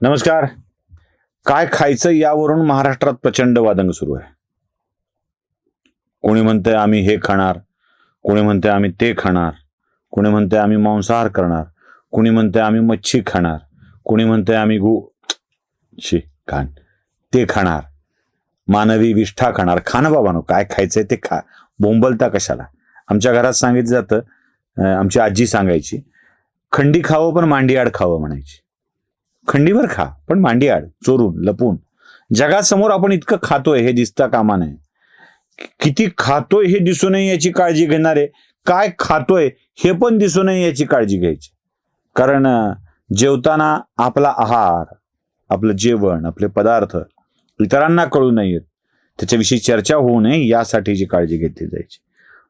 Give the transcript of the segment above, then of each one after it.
नमस्कार. काय खायचं यावरून महाराष्ट्रात प्रचंड वादंग सुरू आहे. कोणी म्हणतंय आम्ही हे खाणार कोणी म्हणतंय आम्ही ते खाणार कोणी म्हणतंय आम्ही मांसाहार करणार कोणी म्हणतंय आम्ही मच्छी खाणार कोणी म्हणतंय आम्ही गु शी खाण ते खाणार मानवी विष्ठा खाणार. खाणं बाबानो काय खायचंय ते खा. बोंबलता कशाला? आमच्या घरात सांगितलं जातं आमची आजी सांगायची खंडी खावं पण मांडी आड खावं म्हणायची. खंडीवर खा पण मांडी आड चोरून लपून. जगासमोर आपण इतकं खातोय हे दिसता कामा नये. किती खातोय हे दिसू नये याची काळजी घेणारे काय खातोय हे पण दिसू नये याची काळजी घ्यायची. कारण जेवताना आपला आहार आपलं जेवण आपले पदार्थ इतरांना कळू नयेत. त्याच्याविषयी चर्चा होऊ नये यासाठीची काळजी घेतली जायची.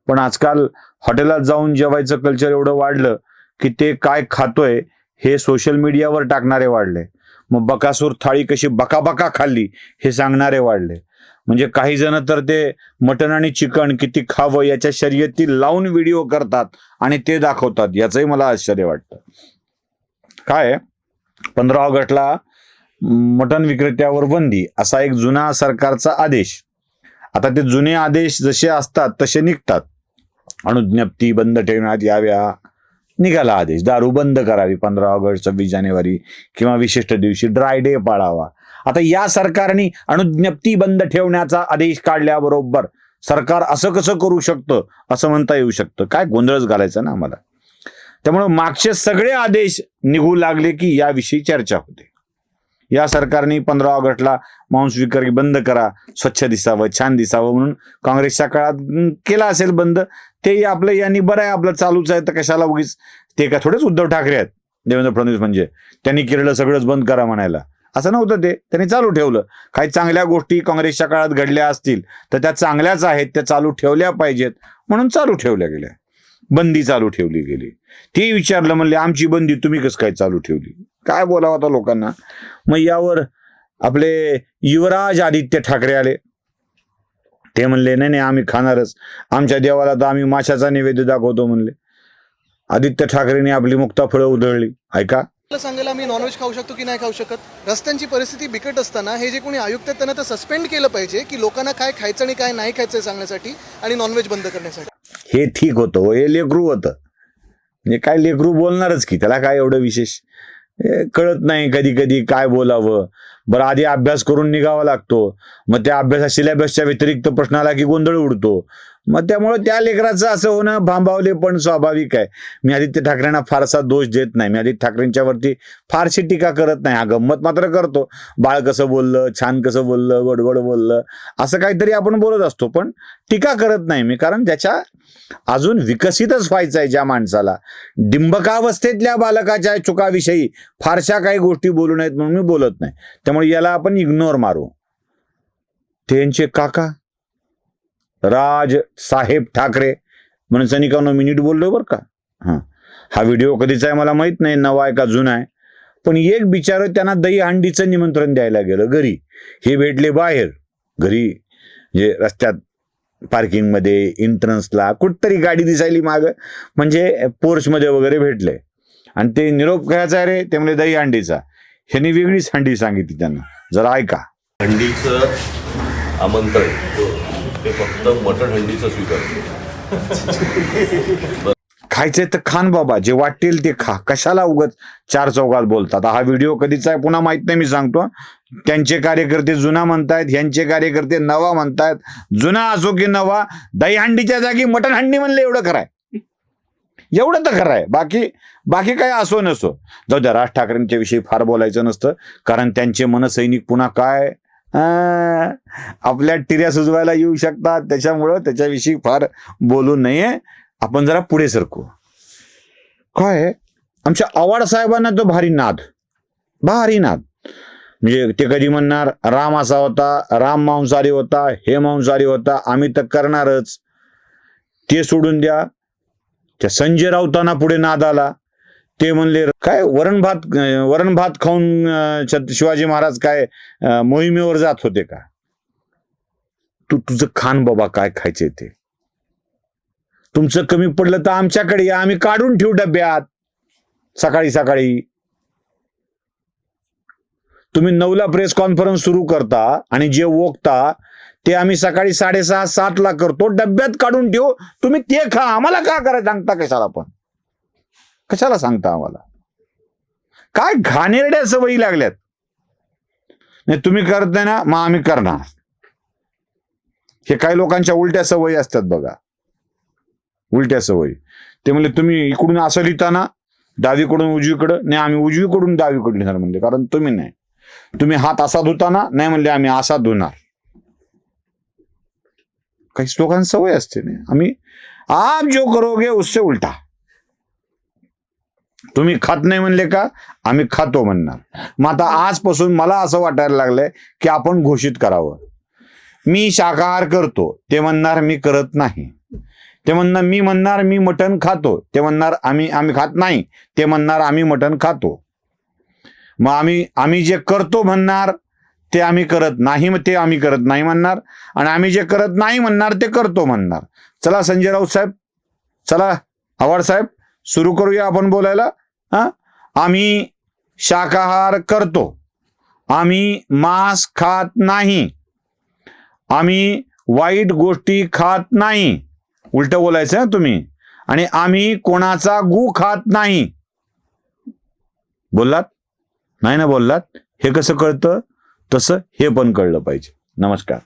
पण आजकाल हॉटेलात जाऊन जेवायचं कल्चर एवढं वाढलं की ते काय खातोय हे सोशल मीडियावर टाकणारे वाढले. मग बकासूर थाळी कशी बकाबका खाल्ली हे सांगणारे वाढले. म्हणजे काही जण तर ते मटण आणि चिकन किती खावं याच्या शर्यती लावून व्हिडिओ करतात आणि ते दाखवतात याचंही मला आश्चर्य वाटतं. काय? पंधरा ऑगस्टला मटण विक्रेत्यावर बंदी असा एक जुना सरकारचा आदेश. आता ते जुने आदेश जसे असतात तसे निघतात. अणुज्ञप्ती बंद ठेवण्यात याव्या निघाला आदेश. दारू बंद करावी पंधरा ऑगस्ट सव्वीस जानेवारी किंवा विशिष्ट दिवशी ड्राय डे पाळावा. आता या सरकारने अनुज्ञप्ती बंद ठेवण्याचा आदेश काढल्याबरोबर सरकार असं कसं करू शकतं असं म्हणता येऊ शकतं? काय गोंधळच घालायचा ना आम्हाला? त्यामुळं मागचे सगळे आदेश निघू लागले की याविषयी चर्चा होते. या सरकारने पंधरा ऑगस्टला मांस विक्री बंद करा. स्वच्छ दिसावं छान दिसावं म्हणून काँग्रेसच्या काळात केला असेल बंद. तेही आपलं यांनी बरं आहे आपलं चालूच आहे. तर कशाला उगीच ते का थोडेच उद्धव ठाकरे आहेत. देवेंद्र फडणवीस म्हणजे. त्यांनी केलेलं सगळंच बंद करा म्हणायला. असं नव्हतं ते. त्यांनी चालू ठेवलं. काही चांगल्या गोष्टी काँग्रेसच्या काळात घडल्या असतील तर त्या चांगल्याच आहेत. त्या चालू ठेवल्या पाहिजेत. म्हणून चालू ठेवल्या गेल्या. बंदी चालू ठेवली गेली. ते विचारलं म्हणले आमची बंदी तुम्ही कसं काय चालू ठेवली? काय बोलावं आता लोकांना? मग यावर आपले युवराज आदित्य ठाकरे आले. ते म्हणले नाही नाही आम्ही खाणारच. आमच्या देवाला तर आम्ही माशाचा नैवेद्य दाखवतो म्हणले. आदित्य ठाकरेने आपली मुक्ता फळं उधळली. ऐका. सांगायला मी नॉनव्हेज खाऊ शकतो की नाही खाऊ शकत? रस्त्यांची परिस्थिती बिकट असताना हे जे कोणी आयुक्त आहेत त्यांना तर सस्पेंड केलं पाहिजे की लोकांना काय खायचं आणि काय नाही खायचं सांगण्यासाठी आणि नॉनव्हेज बंद करण्यासाठी. हे ठीक होतं हो, हे लेकरू होतं. म्हणजे काय लेकरू बोलणारच की त्याला काय एवढं विशेष? कळत नाही कधी कधी काय बोलावं. बरं आधी अभ्यास करून निघावा लागतो. मग त्या अभ्यासा सिलेबसच्या व्यतिरिक्त प्रश्नाला की गोंधळ उडतो. मग त्यामुळं त्या लेकराचं असं होणं भांबावले पण स्वाभाविक आहे. मी आदित्य ठाकरेंना फारसा दोष देत नाही. मी आदित्य ठाकरेंच्या वरती फारशी टीका करत नाही. हा गंमत मात्र करतो. बाळ कसं बोललं छान कसं बोललं गडबड बोललं असं काहीतरी आपण बोलत असतो. पण टीका करत नाही मी कारण ज्याच्या अजून विकसितच व्हायचं आहे ज्या माणसाला. डिंबकावस्थेतल्या बालकाच्या चुकाविषयी फारशा काही गोष्टी बोलू नयेत म्हणून मी बोलत नाही. त्यामुळे याला आपण इग्नोर मारू. त्यांचे काका राज साहेब ठाकरे म्हणून सनिकांनो मिनिट बोललो बरं का? हां. हा व्हिडिओ कधीचा आहे मला माहीत नाही नवा आहे का जुना आहे. पण एक बिचार त्यांना दही हंडीचं निमंत्रण द्यायला गेलं घरी. हे भेटले बाहेर. घरी जे रस्त्यात पार्किंगमध्ये एंट्रन्सला कुठतरी गाडी दिसायली माग. म्हणजे पोर्चमध्ये वगैरे भेटले. आणि ते निरोप घ्यायचा आहे रे ते म्हणजे दही हंडीचा. ह्यांनी वेगळीच हंडी सांगितली त्यांना. जरा ऐका. हंडीचं आमंत्रण. ते फक्त मटण हंडीचं स्वीकारतो खायचंय तर खान बाबा जे वाटेल ते खा. कशाला उगत चार चौकात बोलतात? हा व्हिडिओ कधीचा आहे पुन्हा माहीत नाही मी सांगतो. त्यांचे कार्यकर्ते जुना म्हणतायत ह्यांचे कार्यकर्ते नवा म्हणतायत. जुना असो की नवा दहीहंडीच्या जागी मटण हंडी म्हणले एवढं खरंय एवढं तर खरं आहे. बाकी बाकी काय असो नसो. जाऊ द्या राज ठाकरेंच्या विषयी फार बोलायचं नसतं. कारण त्यांचे मनसैनिक पुन्हा काय? आपल्या टिऱ्या सुजवायला येऊ शकतात. त्याच्यामुळं त्याच्याविषयी फार बोलू नये. आपण जरा पुढे सरकू. काय आमच्या आवाड साहेबांना तो भारी नाद. भारी नाद. म्हणजे ते कधी म्हणणार राम असा होता राम मांसाहारी होता हे मांसाहारी होता आम्ही तर करणारच. ते सोडून द्या. त्या संजय राऊतांना पुढे नाद आला. ते म्हणले काय वरण भात वरण भात खाऊन शिवाजी महाराज काय मोहिमेवर जात होते का? तू तुझं खान बाबा काय खायचे ते? तुमचं कमी पडलं तर आमच्याकडे या आम्ही काढून ठेवू डब्यात सकाळी सकाळी. तुम्ही नऊला प्रेस कॉन्फरन्स सुरू करता आणि जे ओकता ते आम्ही सकाळी साडेसहा सातला करतो. डब्यात काढून ठेवू. तुम्ही ते खा. आम्हाला का करायला सांगता कशाला पण कशाला सांगता आम्हाला? काय घाणेरड्या सवयी लागल्यात? नाही तुम्ही करताय ना मग आम्ही करणार. हे काही लोकांच्या उलट्या सवयी असतात बघा. उलट्या सवयी. ते म्हणले तुम्ही इकडून असं लिहिताना डावीकडून उजवीकडं. नाही आम्ही उजवीकडून डावीकडे लिहिणार म्हणले कारण तुम्ही नाही. तुम्ही हात असा धुताना नाही म्हणले आम्ही असा धुणार. काही लोकांना सवय असते ना आम्ही आप जो करोगे उससे उलटा. तुम्ही खात नाही म्हणले का? आम्ही खातो म्हणणार. मग आता आजपासून मला असं वाटायला लागलंय की आपण घोषित करावं. मी शाकाहार करतो ते म्हणणार मी करत नाही. ते म्हणणार मी म्हणणार मी मटण खातो ते म्हणणार आम्ही आम्ही खात नाही ते म्हणणार आम्ही मटण खातो. मग आम्ही आम्ही जे करतो म्हणणार ते आम्ही करत नाही मग ते आम्ही करत नाही म्हणणार. आणि आम्ही जे करत नाही म्हणणार ते करतो म्हणणार. चला संजय राऊत साहेब. चला आव्हाड साहेब सुरू करूया आपण बोलायला. हा? आम्ही शाकाहार करतो. आम्ही मांस खात नाही. आम्ही वाईट गोष्टी खात नाही. उलट बोलायचं ना तुम्ही. आणि आम्ही कोणाचा गु खात नाही. बोललात? नाही ना बोललात? हे कसं कळतं? तसं हे पण कळलं पाहिजे. नमस्कार.